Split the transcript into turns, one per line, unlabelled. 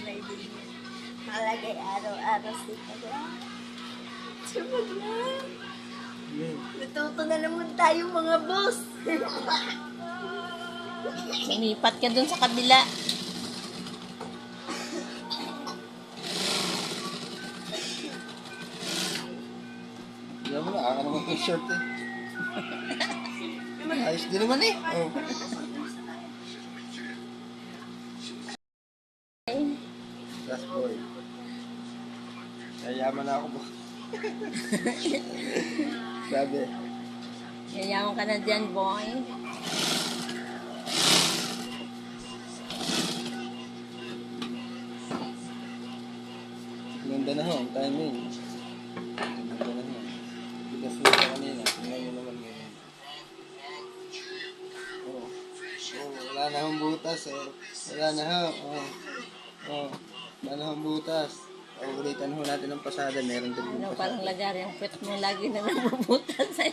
naibigan. Malagay araw-araw sila. Sabag na. Natuto na naman tayo mga boss.
Lumipat ka dun sa kabila.
Hindi mo na, aka naman yung shirt eh. Ayos din naman eh. Oh. Last boy. Yayaman na ako ba? Sabi.
Yayaman ka na dyan, boy.
Ganda na ho, ang timing. Ganda na ho. Bigas mo kanina. Tingnan mo naman ngayon. Oh. Oh, wala na hong butas eh. Wala na ho. Oh. Na hong butas. Paulitan ho natin ang pasada. Meron din
Ano,
yung
parang
pasada.
lagar yung pet mo lagi na nabubutan sa.